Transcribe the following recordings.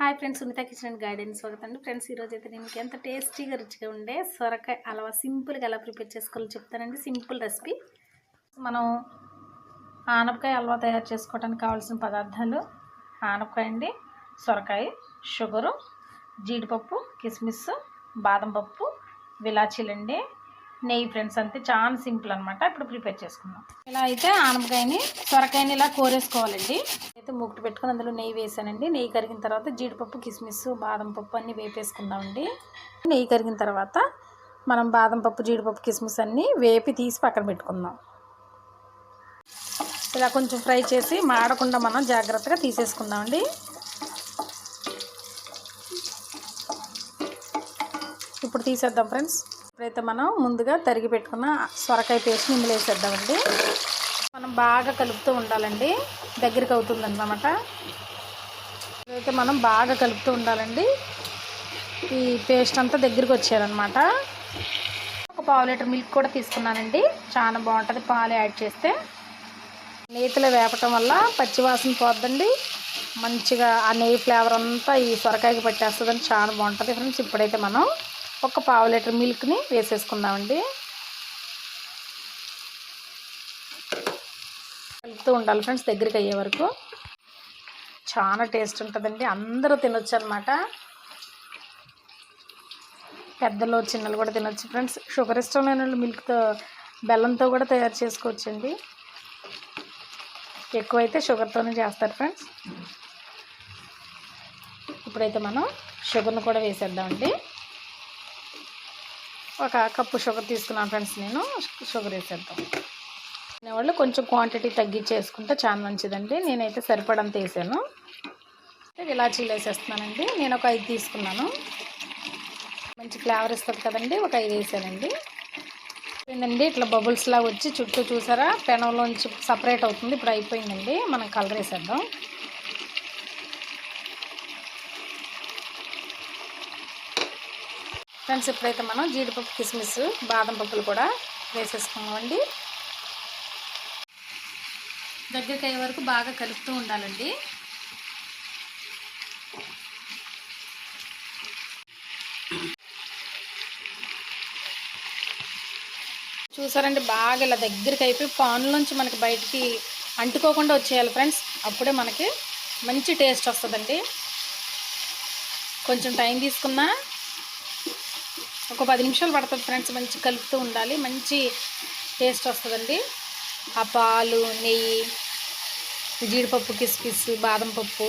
Hi friends Sunitha kitchen guidance garden స్వాగతం. అండి friends ఈరోజు అయితే నేను ఎంత టేస్టీగా రుచిగా ఉండే సొరకాయ అలవా సింపుల్గా ఎలా ప్రిపేర్ చేసుకోవాలో చెప్తానండి. Simple recipe. మనం ఆనపకాయ హల్వా తయారు చేసుకోవడానికి కావాల్సిన పదార్థాలు ఆనపకాయ అండి సొరకాయ షుగరు జీడిపప్పు కిస్మిస్ బాదం పప్పు విలాచీలండి నెయ్యి ఫ్రెండ్స్ అంతే. చాలా సింపుల్ అనమాట ఇప్పుడు ప్రిపేర్ చేసుకుందాం. ఇలా అయితే ఆనపకాయని సొరకాయని ఇలా కోరేసుకోవాలండి. అయితే మూకుటి పెట్టుకుని అందులో నెయ్యి వేసానండి. నెయ్యి కరిగిన తర్వాత జీడిపప్పు కిస్మిస్ బాదం పప్పు అన్నీ వేపేసుకుందామండి. నెయ్యి కరిగిన తర్వాత మనం బాదం పప్పు జీడిపప్పు కిస్మిస్ అన్నీ వేపి తీసి పక్కన పెట్టుకుందాం. ఇలా కొంచెం ఫ్రై చేసి మాడకుండా మనం జాగ్రత్తగా తీసేసుకుందామండి. ఇప్పుడు తీసేద్దాం ఫ్రెండ్స్. ఇప్పుడైతే మనం ముందుగా తరిగి పెట్టుకున్న సొరకాయ పేస్ట్ ఇందులో వేసేద్దామండి. మనం బాగా కలుపుతూ ఉండాలండి. దగ్గరికి అవుతుందన్నమాట. అయితే మనం బాగా కలుపుతూ ఉండాలండి. ఈ పేస్ట్ అంతా దగ్గరికి వచ్చేయాలన్నమాట. ఒక పావు లీటర్ మిల్క్ కూడా తీసుకున్నానండి. చాలా బాగుంటుంది. పాలు యాడ్ చేస్తే. నేతిలో వేపటం వల్ల పచ్చివాసన పోద్దండి. మంచిగా ఆ నెయ్యి ఫ్లేవర్ అంతా ఈ సొరకాయకి పట్టేస్తుందని చాలా బాగుంటుంది ఫ్రెండ్స్. ఇప్పుడైతే మనం ఒక పావు లీటర్ మిల్క్ని వేసేసుకుందామండి. కలుపుతూ ఉండాలి ఫ్రెండ్స్ దగ్గరికి అయ్యే వరకు. చాలా టేస్ట్ ఉంటుందండి. అందరూ తినొచ్చు అనమాట పెద్దలు చిన్నలు కూడా తినొచ్చు ఫ్రెండ్స్. షుగర్ ఇష్టం లేని వాళ్ళు మిల్క్తో బెల్లంతో కూడా తయారు చేసుకోవచ్చండి. ఎక్కువైతే షుగర్తోనే చేస్తారు ఫ్రెండ్స్. ఇప్పుడైతే మనం షుగర్ను కూడా వేసేద్దామండి. ఒక కప్పు షుగర్ తీసుకున్నాను ఫ్రెండ్స్ నేను. షుగర్ వేసేద్దాం. వాళ్ళు కొంచెం క్వాంటిటీ తగ్గించేసుకుంటే చాలా మంచిదండి. నేనైతే సరిపడంత వేసాను. ఇలాచీలు వేసేస్తున్నానండి. నేను ఒక ఐదు తీసుకున్నాను. మంచి ఫ్లేవర్ ఇస్తుంది కదండి ఒక ఐదు వేసానండి. ఏంటండి ఇట్లా బబుల్స్లా వచ్చి చుట్టూ చూసారా? పెనంలోంచి సపరేట్ అవుతుంది. ఇప్పుడు అయిపోయిందండి. మనం కలర్ వేసేద్దాం. ఫ్రెండ్స్ ఇప్పుడైతే మనం జీడిపప్పు కిస్మిస్ బాదం పప్పులు కూడా వేసేసుకున్నామండి దగ్గరికి అయ్యే వరకు బాగా కలుపుతూ ఉండాలండి. చూసారండి బాగా ఇలా దగ్గరికి అయిపోయి పాన్లోంచి మనకి బయటికి అంటుకోకుండా వచ్చేయాలి ఫ్రెండ్స్. అప్పుడే మనకి మంచి టేస్ట్ వస్తుందండి. కొంచెం టైం తీసుకున్నా ఒక పది నిమిషాలు పడుతుంది ఫ్రెండ్స్ మంచి కలుపుతూ ఉండాలి. మంచి టేస్ట్ వస్తుందండి. ఆ పాలు నెయ్యి జీడిపప్పు కిస్మిస్ బాదం పప్పు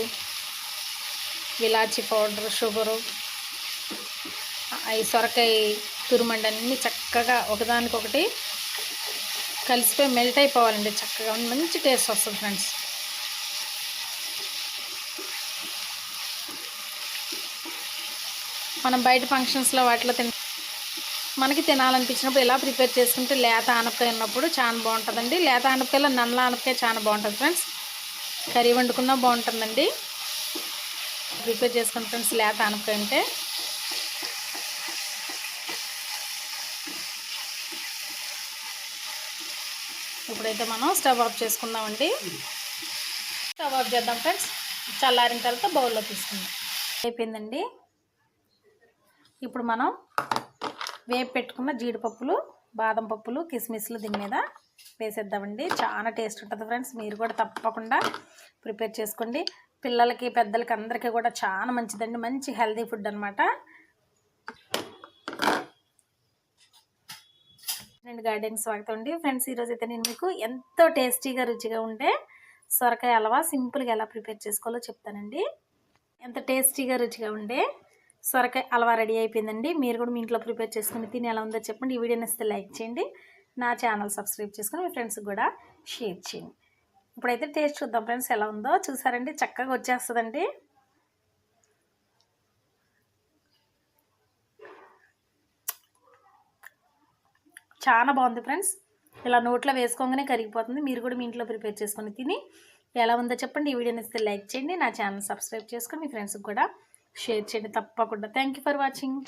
ఇలాచీ పౌడర్ షుగరు ఈ సొరకాయ తురుమండి అన్నీ చక్కగా ఒకదానికొకటి కలిసిపోయి మెల్ట్ అయిపోవాలండి చక్కగా. మంచి టేస్ట్ వస్తుంది ఫ్రెండ్స్. మనం బయట ఫంక్షన్స్లో వాటిలో తింటాం మనకి తినాలనిపించినప్పుడు ఇలా ప్రిపేర్ చేసుకుంటే లేత ఆనపకాయ ఉన్నప్పుడు చాలా బాగుంటుందండి. లేత ఆనపకాయలో నల్ల ఆనపకాయ చాలా బాగుంటుంది ఫ్రెండ్స్. కర్రీ వండుకున్నా బాగుంటుందండి. ప్రిపేర్ చేసుకుని ఫ్రెండ్స్ లేత ఆనపకాయ ఉంటే. ఇప్పుడైతే మనం స్టవ్ ఆఫ్ చేసుకుందామండి. స్టవ్ ఆఫ్ చేద్దాం ఫ్రెండ్స్. చల్లారిన తర్వాత బౌల్లో తీసుకుందాం. అయిపోయిందండి. ఇప్పుడు మనం వేపు పెట్టుకున్న జీడిపప్పులు బాదం పప్పులు కిస్మిస్లు దీని మీద వేసేద్దామండి. చాలా టేస్ట్ ఉంటుంది ఫ్రెండ్స్. మీరు కూడా తప్పకుండా ప్రిపేర్ చేసుకోండి. పిల్లలకి పెద్దలకి అందరికీ కూడా చాలా మంచిదండి. మంచి హెల్దీ ఫుడ్ అనమాట నేను గార్డెన్ స్వాగతం అండి. ఫ్రెండ్స్ ఈరోజు అయితే నేను మీకు ఎంతో టేస్టీగా రుచిగా ఉండే సొరకాయ హల్వా సింపుల్గా ఎలా ప్రిపేర్ చేసుకోవాలో చెప్తానండి. ఎంత టేస్టీగా రుచిగా ఉండే సొరకాయ అలవా రెడీ అయిపోయిందండి. మీరు కూడా మీ ఇంట్లో ప్రిపేర్ చేసుకుని తిని ఎలా ఉందో చెప్పండి. ఈ వీడియో నచ్చితే లైక్ చేయండి. నా ఛానల్ సబ్స్క్రైబ్ చేసుకుని మీ ఫ్రెండ్స్కి కూడా షేర్ చేయండి. ఇప్పుడైతే టేస్ట్ చూద్దాం ఫ్రెండ్స్ ఎలా ఉందో. చూసారండి? చక్కగా వచ్చేస్తుందండి. చాలా బాగుంది ఫ్రెండ్స్. ఇలా నోట్లో వేసుకోగానే కరిగిపోతుంది. మీరు కూడా మీ ఇంట్లో ప్రిపేర్ చేసుకొని తిని ఎలా ఉందో చెప్పండి. ఈ వీడియోని ఇస్తే లైక్ చేయండి. నా ఛానల్ సబ్స్క్రైబ్ చేసుకొని మీ ఫ్రెండ్స్కి కూడా షేర్ చేయండి తప్పకుండా. Thank for watching